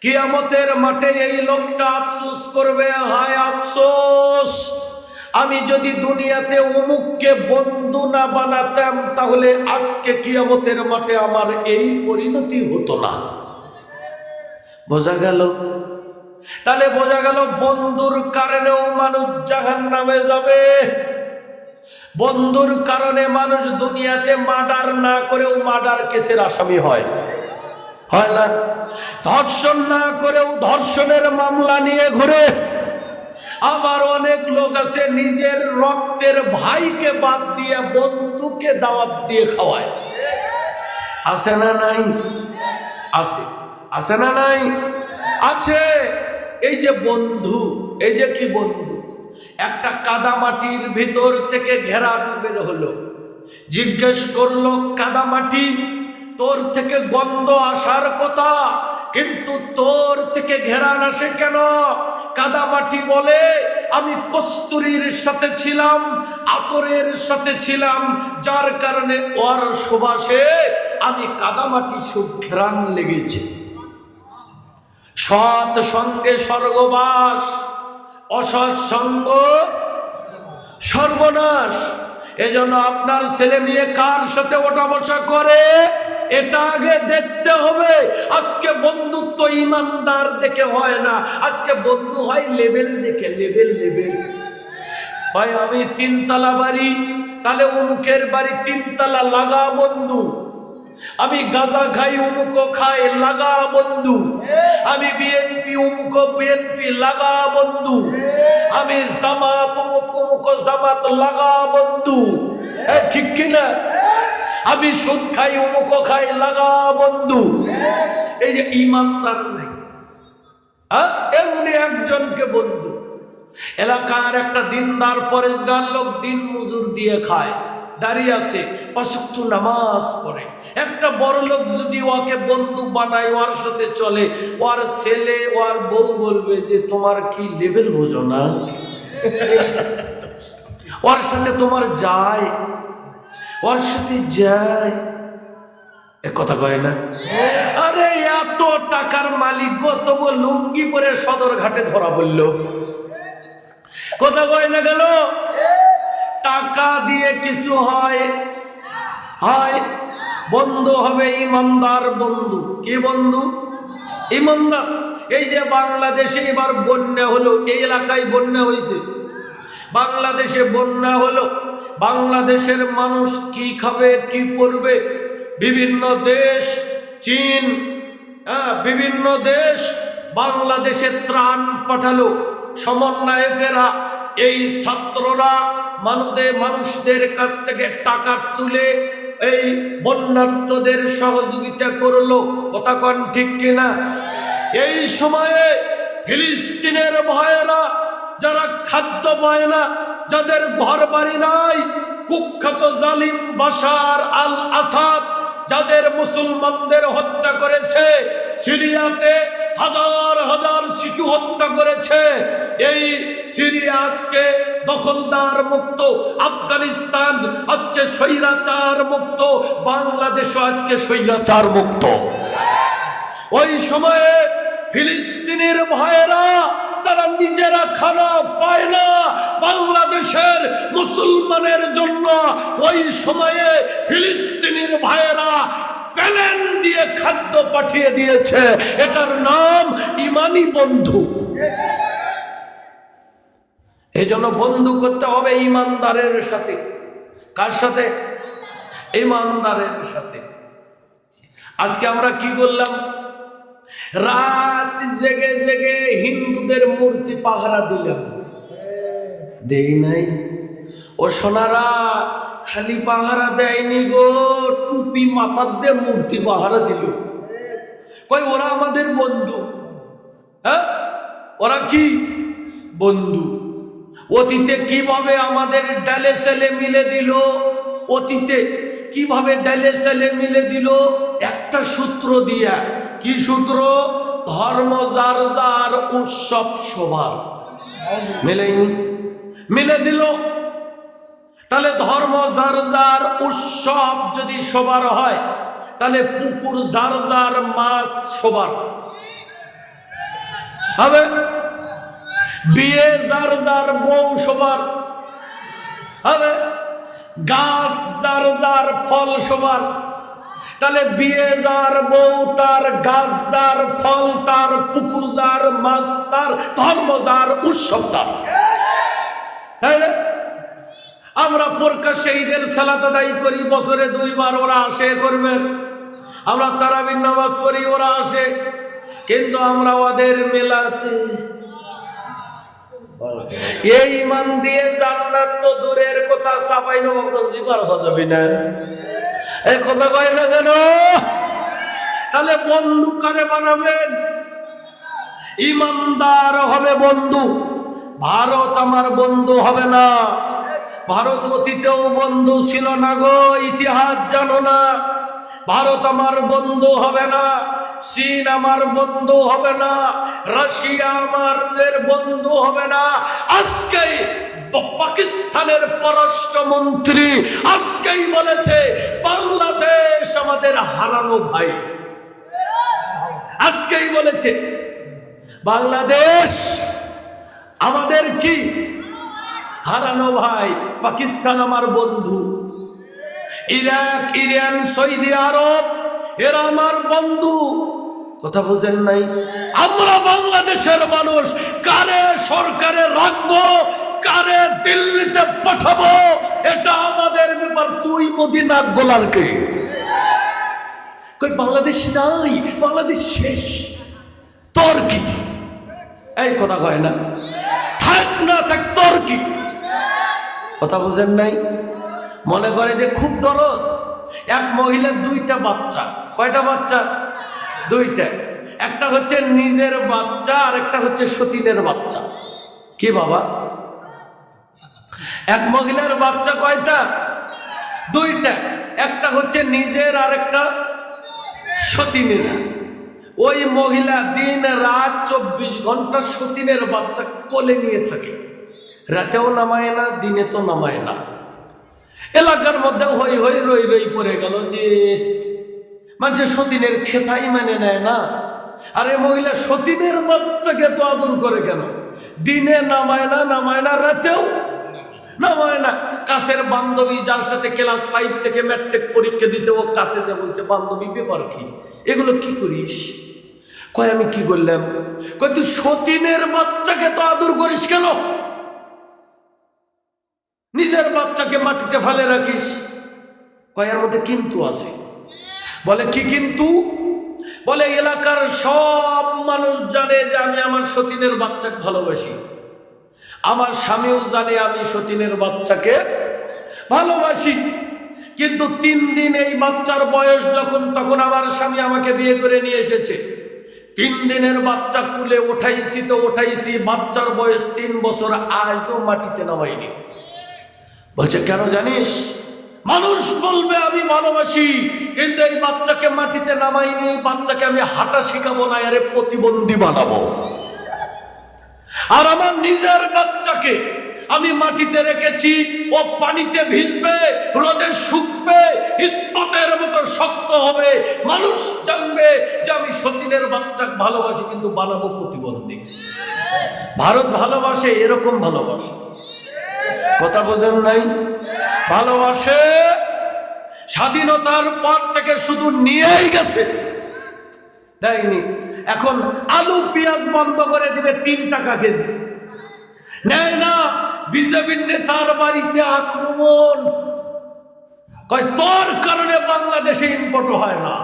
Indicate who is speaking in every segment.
Speaker 1: কিয়ামতের মাঠে এই লোকটা আফসোস করবে, হায় আফসোস। আমি যদি দুনিয়াতে অমুককে বন্ধু না বানাতাম, তাহলে আজকে কিয়ামতের মাঠে আমার এই পরিণতি হতো না। বোঝা গেল? তাহলে বোঝা গেল বন্ধুর কারণেও মানুষ জাহান নামে যাবে। বন্ধুর কারণে মানুষ দুনিয়াতে মার্ডার না করেও মার্ডার কেসের আসামি হয়। হয় না? ধর্ষণ না করেও ধর্ষণের মামলা নিয়ে ঘুরে। আবার অনেক লোক আছে নিজের রক্তের ভাইকে বাদ দিয়ে বন্ধুকে দাওয়াত দিয়ে খাওয়ায়। আছে না নাই? আছে। আছে না নাই? আছে। এই যে বন্ধু, এই যে কি বন্ধু? একটা কাদামাটির ভিতর থেকে ঘেরান বের হলো। জিজ্ঞেস করল, কাদামাটি? তোর থেকে গন্ধ আসার কথা, কিন্তু তোর থেকে ঘেরান আসে কেন? কাদামাটি বলে, আমি কস্তুরীর সাথে ছিলাম, আতরের সাথে ছিলাম, যার কারণে ওর সুবাসে আমি কাদামাটি ঘেরান লেগেছে। সৎ সঙ্গে স্বর্গবাস, অসৎ সঙ্গ সর্বনাশ। এজন্য আপনার ছেলে মেয়ে কার সাথে ওঠা বসা করে? এটা আগে দেখতে হবে। আজকে বন্ধুত্ব ইমানদার দেখে হয় না। আজকে বন্ধু হয় লেভেল দেখে, লেভেল লেভেল। হয় আমি তিনতলা বাড়ি, তাহলে অমুকের বাড়ি তিনতলা লাগা বন্ধু। আমি গাঁজা খাই উমুকো খাই, লাগা বন্ধু। আমি বিএনপি উমুকো বিএনপি লাগা বন্ধু। আমি জামাত, উমুক উমুকো জামাত, লাগা বন্ধু। ঠিক কিনা? আমি সুদ খাই উমুকো খাই, লাগা বন্ধু। এই যে ইমানদার নাই। হ্যাঁ? এমনি একজনকে বন্ধু। এলাকার একটা দিনদার, পরেশগার লোক দিন মজুর দিয়ে খায়। দাঁড়িয়ে আছে, পাঁচক্ত নামাজ পড়ে। একটা বড় লোক যদি ওকে বন্ধু বানায়, ওর সাথে চলে, ওর ছেলে, ওর বউ বলবে যে, তোমার কি লেভেল বোঝো না? ওর সাথে তোমার যায়। ওর সাথে যায়। এ কথা কয় না? আরে এত টাকার মালিক গো তবু লুঙ্গি পরে সদর ঘাটে ধরা বলল কথা কয় না গেল টাকা দিয়ে কিছু হয়? হয়। বন্ধু হবে ইমানদার বন্ধু। কি বন্ধু? ইমানদার। এই যে বাংলাদেশে এবার বন্যা হলো, এই এলাকায় বন্যা হয়েছে। বাংলাদেশে বন্যা হলো বাংলাদেশের মানুষ কি খাবে কি পরবে? বিভিন্ন দেশ চীন হ্যাঁ, বিভিন্ন দেশ বাংলাদেশে ত্রাণ পাঠালো। সমন্বয়কেরা এই ছাত্ররা মানুষদের মানুষদের কাছ থেকে টাকা তুলে এই বন্যার্থদের সহযোগিতা করল। কথা কন ঠিক কিনা? এই সময়ে ফিলিস্তিনের ভয়েরা যারা খাদ্য পায় না, যাদের ঘর বাড়ি নাই, কুখ্যাত জালিম বাশার আল আসাদ যাদের মুসলমানদের হত্যা করেছে, সিরিয়াতে হাজার হাজার শিশু হত্যা করেছে, এই সিরিয়া আজকে দখলদার মুক্ত, আফগানিস্তান আজকে স্বৈরাচার মুক্ত, বাংলাদেশও আজকে স্বৈরাচার মুক্ত। ওই সময়ে ফিলিস্তিনের ভাইয়েরা তারা নিজেরা খানা পায় না। বাংলাদেশের মুসলমানের জন্য ওই সময়ে ফিলিস্তিনির ভাইয়েরা প্যালেন দিয়ে খাদ্য পাঠিয়ে দিয়েছে। এটার নাম ইমানি বন্ধু। এই জন্য বন্ধু করতে হবে ইমানদারের সাথে। কার সাথে? ইমানদারের সাথে। আজকে আমরা কি বললাম রাত জেগে জেগে হিন্দুদের মূর্তি পাহারা দিলাম। দেই নাই। ও সোনারা, খালি পাহারা দেয়নি গো, টুপি মাথার দিয়ে মূর্তি পাহারা দিল। কই, ওরা আমাদের বন্ধু। হ্যাঁ? ওরা কি? বন্ধু। অতীতে কীভাবে আমাদের ডালে সেলে মিলে দিল? অতীতে কীভাবে ডালে সেলে মিলে দিল? একটা সূত্র দিয়া, কি সূত্র? ধর্ম যার যার উৎসব সবার। মেলেনি? মিলে দিল। তাহলে ধর্ম যার যার উৎসব যদি সবার হয়, তাহলে পুকুর যার যার মাছ সবার। হবে? বিয়ে যার যার বউ সবার। হবে? গাছ যার যার ফল সবার। তাহলে বিয়ে যার বউ, তার গাছ যার ফল, তার পুকুর যার মাছ, তার ধর্ম যার উৎসব তার। আমরা প্রকাশ্যে ঈদের সালাত করি, বছরে দুইবার ওরা আসে করবেন আমরা তারাবির নামাজ পড়ি, ওরা আসে। কিন্তু আমরা ওদের মেলাতে এই ইমান দিয়ে জান্নাত তো দূরের কথা, সাফাই নবগঞ্জি পার হওয়া যাবে না। এই কথা কয় না কেন তাহলে বন্ধু কারে বানাবেন? ইমানদার হবে বন্ধু। ভারত আমার বন্ধু হবে না। ভারত অতীতেও বন্ধু ছিল না গো, ইতিহাস জানো না। ভারত আমার বন্ধু হবে না, চীন আমার বন্ধু হবে না, রাশিয়া আমাদের বন্ধু হবে না। আজকেই ব- পাকিস্তানের পররাষ্ট্রমন্ত্রী আজকেই বলেছে, বাংলাদেশ আমাদের হারানো ভাই। আজকেই বলেছে, বাংলাদেশ আমাদের কি? হারানো ভাই, পাকিস্তান আমার বন্ধু। ইরাক, ইরান, সৌদি আরব, এরা আমার বন্ধু। কথা বোঝেন নাই? আমরা বাংলাদেশের মানুষ, কারে সরকারে রাখব? কারে দিল্লিতে পাঠাবো, এটা আমাদের ব্যাপার। তুই মদিনা গোলালকে কই, বাংলাদেশ নাই, বাংলাদেশ শেষ। তোর কি? এই কথা কয় না। থাক না, থাক, তোর কি? কথা বুঝেন নাই? মনে করে যে খুব দরদ। এক মহিলার দুইটা বাচ্চা। কয়টা বাচ্চা? দুইটা। একটা হচ্ছে নিজের বাচ্চা আর একটা হচ্ছে সতীনের বাচ্চা। কি বাবা? এক মহিলার বাচ্চা কয়টা? দুইটা। একটা হচ্ছে নিজের আর একটা সতীনের। ওই মহিলা দিন রাত চব্বিশ ঘণ্টা সতীনের বাচ্চা কোলে নিয়ে থাকে। রাতেও নামায় না, দিনে তো নামায় না। এলাকার মধ্যে হই হই রই রই পড়ে গেল যে মানুষের সতীনের খেতাই মানে নেয় না। আরে মহিলা সতীনের বাচ্চাকে তো আদর করে কেন? দিনে নামায় না নামায় না, রাতেও নামায় না, কাছের বান্ধবী যার সাথে ক্লাস ফাইভ থেকে ম্যাট্রিক পরীক্ষা দিছে, ও কাছে যে বলছে, বান্ধবী, পেপার কি? এগুলো কি করিস? কয়, আমি কি করলাম? কয়, তুই সতীনের বাচ্চাকে তো আদর করিস কেন? নিজের বাচ্চাকে মাটিতে ফেলে রাখিস। কয়ের মধ্যে কিন্তু আছে। বলে, কি কিন্তু? বলে, এলাকার সব মানুষ জানে যে আমি আমার সতীনের বাচ্চাকে ভালোবাসি। আমার স্বামীও জানে আমি সতীনের বাচ্চাকে ভালোবাসি। কিন্তু তিন দিন এই বাচ্চার বয়স যখন, তখন আমার স্বামী আমাকে বিয়ে করে নিয়ে এসেছে। তিন দিনের বাচ্চা কুলে ওঠাইছি তো ওঠাইছি, বাচ্চার বয়স তিন বছর, আজও মাটিতে নামাইনি। বলছে, কেন জানিস? মানুষ বলবে আমি ভালোবাসি, কিন্তু এই বাচ্চাকে মাটিতে নামাইনি বাচ্চাকে আমি হাঁটা শিখাবো না আরে প্রতিবন্ধী বানাবো। আর আমার নিজের বাচ্চাকে আমি মাটিতে রেখেছি, ও পানিতে ভিজবে, রোদে শুকবে, ইস্পাতের মতো শক্ত হবে। মানুষ জানবে যে আমি সতীনের বাচ্চাকে ভালোবাসি, কিন্তু বানাবো প্রতিবন্ধী। ভারত ভালোবাসে, এরকম ভালোবাসে। কথা বোঝেন নাই? ভালোবাসে। স্বাধীনতার পর থেকে শুধু নিয়েই গেছে। দেয়নি। এখন আলু পেঁয়াজ বন্ধ করে দিবে তিন টাকা কেজি। নেয় না, বিজেপির নেতার বাড়িতে আক্রমণ। কয়, তোর কারণে বাংলাদেশে ইম্পোর্ট হয় না।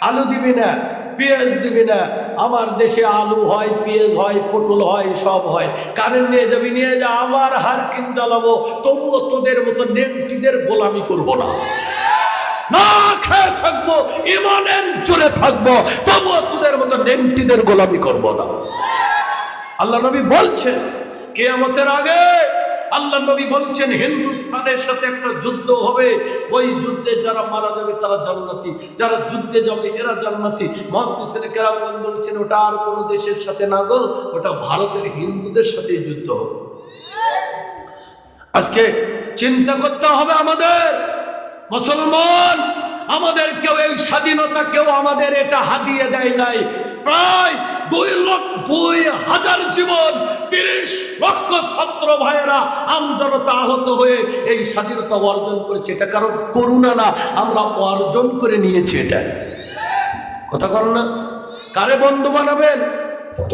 Speaker 1: আলু দিবি না, পেঁয়াজ দিবি না। আমার দেশে আলু হয়, পেঁয়াজ হয়, পটল হয়, সব হয়। কারেন্ট নিয়ে যাবি, নিয়ে যা আবার হার কিন জ্বালাবো তবুও তোদের মতো নেমটিদের গোলামি করব না। না খেয়ে থাকব, ইমানের জোরে থাকব তবুও তোদের মতো নেংটিদের গোলামি করব না। আল্লাহ নবী বলছেন, কেয়ামতের আগে আল্লাহ নবী বলছেন, হিন্দুস্তানের সাথে একটা যুদ্ধ হবে। ওই যুদ্ধে যারা মারা যাবে, তারা জান্নাতি। যারা যুদ্ধে যাবে, এরা জান্নাতি। মহাদিসের কেরামগঞ্জ বলছেন, ওটা আর কোনো দেশের সাথে না গো, ওটা ভারতের হিন্দুদের সাথে যুদ্ধ হবে। আজকে চিন্তা করতে হবে আমাদের। মুসলমান, আমাদের কেউ এই স্বাধীনতা কেউ আমাদের এটা হাতিয়ে দেয় নাই। প্রায় দুই লক্ষ, দুই হাজার জীবন তিরিশ লক্ষ ছাত্র ভাইয়েরা আমজনতা আহত হয়ে এই স্বাধীনতা অর্জন করেছে। এটা কারণ করুণা না, আমরা অর্জন করে নিয়েছি এটা। কথা কর না। কারে বন্ধু বানাবেন?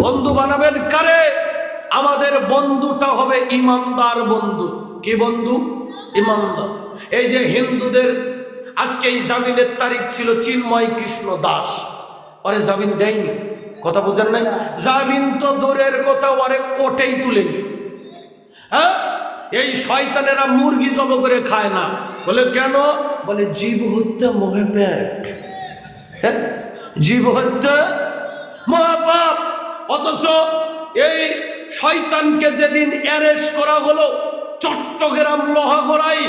Speaker 1: বন্ধু বানাবেন কারে? আমাদের বন্ধুটা হবে ইমানদার বন্ধু। কি বন্ধু? ইমানদার এই যে হিন্দুদের, আজকে এই জামিনের তারিখ ছিল চিন্ময় কৃষ্ণ দাস। ওরে জামিন দেয়নি, কথা বুঝেন নাই? জামিন তো দূরের কথা, ওরে কোটেই তুলেনি হ্যাঁ? এই শয়তানেরা মুরগি জব করে খায় না। বলে, কেন? বলে, জীব হত্যা মোহে পেট হ্যাঁ? জীব হত্যা মহাপাপ। অথচ এই শয়তানকে যেদিন অ্যারেস্ট করা হলো চট্টগ্রাম লোহাগড়াই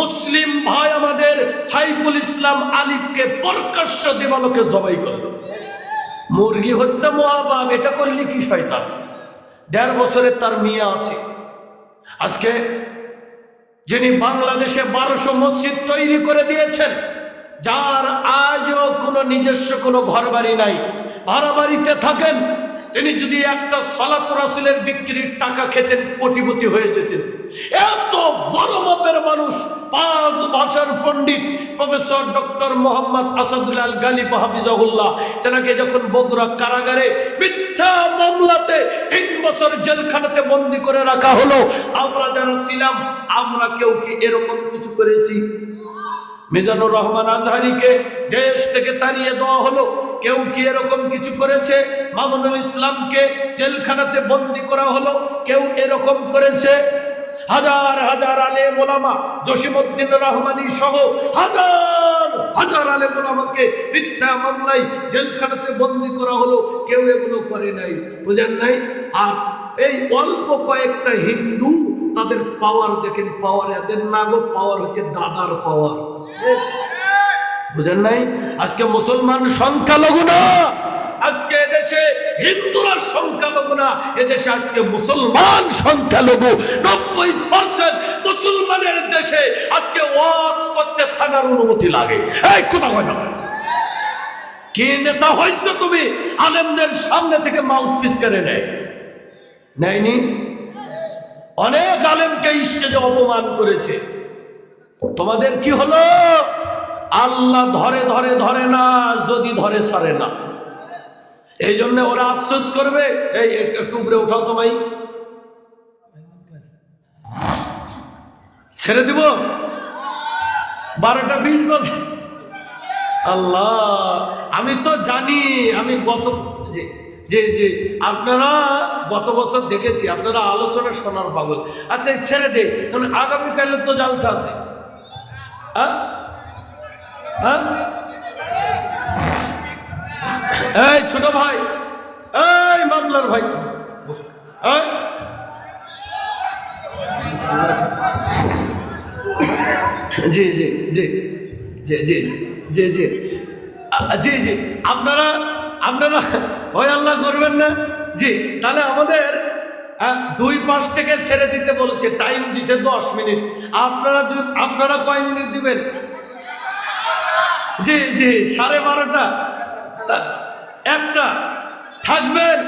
Speaker 1: মুসলিম ভাই আমাদের সাইফুল ইসলাম আলিফকে প্রকাশ্য দেবালোকে জবাই করল। মুরগি হত্যা মহাপাপ, এটা করলে কি শয়তান? দেড় বছরের তার মেয়ে আছে। আজকে যিনি বাংলাদেশে বারোশো মসজিদ তৈরি করে দিয়েছেন, যার আজও কোনো নিজস্ব কোনো ঘর বাড়ি নাই ভাড়া বাড়িতে থাকেন তিনি যদি একটা সলাত রাসুলের বিক্রির টাকা খেতেন, কোটিপতি হয়ে যেতেন। এত বড় মাপের মানুষ, পাঁচ ভাষার পণ্ডিত, প্রফেসর ডক্টর মোহাম্মদ আসাদুল আল গালিব হাফিজাহুল্লাহ, তেনাকে যখন বগুড়া কারাগারে মিথ্যা মামলাতে তিন বছর জেলখানাতে বন্দি করে রাখা হলো, আমরা যারা ছিলাম, আমরা কেউ কি এরকম কিছু করেছি? মিজানুর রহমান আজহারিকে দেশ থেকে তাড়িয়ে দেওয়া হলো। কেউ কি এরকম কিছু করেছে? মামুনুল ইসলামকে জেলখানাতে বন্দি করা হলো, কেউ এরকম করেছে? হাজার হাজার আলে মোলামা জসিমুদ্দিন রহমানি সহ হাজার হাজার আলে মোলামাকে বন্দি করা হলো, কেউ এগুলো করে নাই। বুঝেন নাই? আর এই অল্প কয়েকটা হিন্দু তাদের পাওয়ার দেখেন পাওয়ার এদের পাওয়ার হচ্ছে দাদার পাওয়ার বুঝেন নাই? আজকে মুসলমান সংখ্যালঘু না, আজকে এদেশে হিন্দুরা সংখ্যালঘু না, এদেশে আজকে মুসলমান সংখ্যালঘু। নব্বই পার্সেন্ট মুসলমানের দেশে আজকে ওয়াজ করতে থানার অনুমতি লাগে। এই কোথা হয় না। কে নেতা হয়েছে তুমি? আলেমদের সামনে থেকে মাউথ পিস করে নেয়। নেয়নি? অনেক আলেমকে স্টেজে অপমান করেছে। তোমাদের কি হলো? আল্লাহ ধরে ধরে ধরে না, যদি ধরে সারে না। এই জন্য ওরা আফসোস করবে, এই একটু উপরে উঠাও তোমায় ছেড়ে দিব? বারোটা বিশ বছর আল্লাহ, আমি তো জানি, আমি গত, যে যে যে, আপনারা গত বছর দেখেছি, আপনারা আলোচনা শোনার পাগল। আচ্ছা ছেড়ে দে আগামীকালে তো জালসা আছে। হ্যাঁ? হ্যাঁ? এই ছোট ভাই এই মামলার ভাই। জি জি জি জি জি জি জি। জি জি। আপনারা আপনারা ওই আল্লাহ করবেন না। জি তাহলে আমাদের আহ, দুই পাশ থেকে ছেড়ে দিতে বলছে। টাইম দিছে দশ মিনিট। আপনারা আপনারা কয় মিনিট দিবেন? জি জি সাড়ে বারোটা। একটা থাকবেন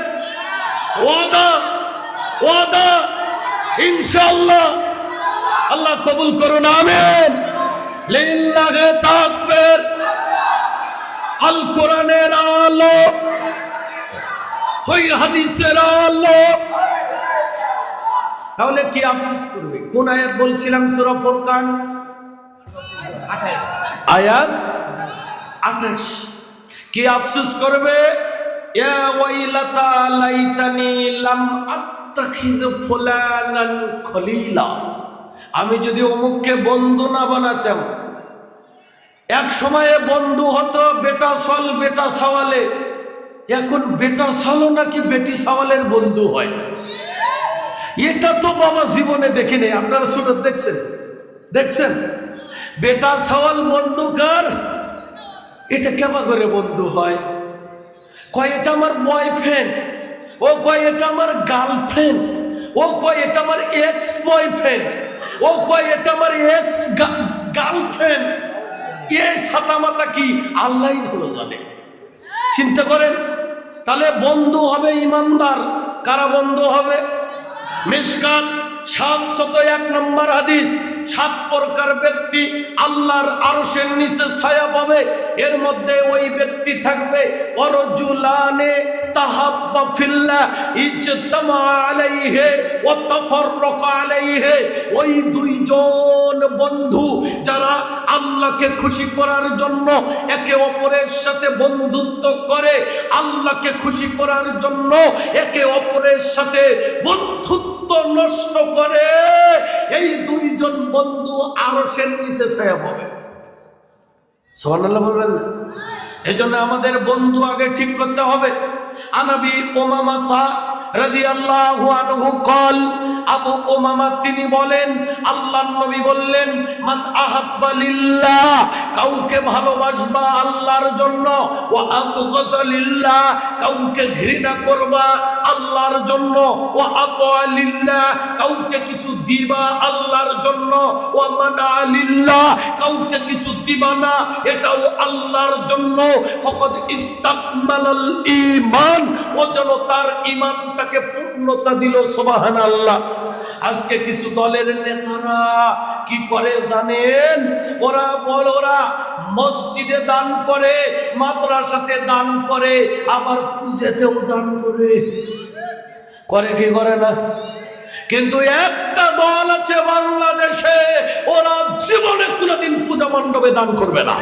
Speaker 1: ওয়াদা ওয়াদা ইনশাল্লাহ আল্লাহ কবুল করুন আমেন। লিল্লাহে তাকবীর। আল কোরআনের আলো। সই হাদিসের আলো। তাহলে কি আফসোস করবে? কোন আয়াত বলছিলাম সূরা ফুরকান? আয়াত আঠাশ। কি আফসুস করবে? আমি যদি অমুককে বন্ধু না বানাতাম, এক সময়ে বন্ধু হতো বেটা সল, বেটা সওয়ালে। এখন বেটা সালো নাকি বেটি সওয়ালের বন্ধু হয়। এটা তো বাবা জীবনে দেখিনি, আপনারা শুনে দেখছেন? দেখছেন? বেটা সওয়াল বন্ধু কার? এটা কেমন করে বন্ধু হয়? কয়, এটা আমার বয়ফ্রেন্ড ও কয়, এটা আমার গার্লফ্রেন্ড ও কয়, এটা আমার এক্স বয়ফ্রেন্ড ও কয়, এটা আমার এক্স গার্লফ্রেন্ড এ সাতামাতা কি? আল্লাহ ভালো জানে। চিন্তা করেন, তাহলে বন্ধু হবে ইমানদার। কারা বন্ধু হবে? মিসকাত সাত শত এক নম্বর হাদিস। সাত প্রকার ব্যক্তি আল্লাহর আরশের নিচে ছায়া পাবে। এর মধ্যে ওই ব্যক্তি থাকবে, অরজুলানে তাহাব্বা ফিল্লাহ ইজতামা আলাইহি আলাইহি। ওই দুইজন বন্ধু যারা আল্লাহকে খুশি করার জন্য একে অপরের সাথে বন্ধুত্ব করে, আল্লাহকে খুশি করার জন্য একে অপরের সাথে বন্ধুত্ব নষ্ট করে এই দুইজন বন্ধু আরশের নিচে ছায়া পাবে সোহানাল্লাহ বলবেন না? এই জন্য আমাদের বন্ধু আগে ঠিক করতে হবে। আনাবি ওমামাতা রাদিয়াল্লাহু আনহু কল, আবু ওমামা তিনি বলেন, আল্লাহর নবী বললেন, মান আহাব্বা কাউকে ভালোবাসবা আল্লাহর জন্য ও আবগযা লিল্লাহ কাউকে ঘৃণা করবা আল্লাহর জন্য ও আতআ লিল্লাহ কাউকে কিছু দিবা আল্লাহর জন্য ও মানা লিল্লাহ কাউকে কিছু দিবা না, এটাও আল্লাহর জন্য। ফকত ইস্তাকমালাল ঈমান, ও যেন তার ঈমানটাকে পূর্ণতা দিল সোবাহান আল্লাহ আজকে কিছু দলের নেতারা কি করে জানেন? ওরা বল, ওরা মসজিদে দান করে, মাদ্রাসাতে দান করে, আবার পুজোতেও দান করে। করে কি করে না? কিন্তু একটা দল আছে বাংলাদেশে, ওরা জীবনে কোনোদিন পূজা মণ্ডপে দান করবে না।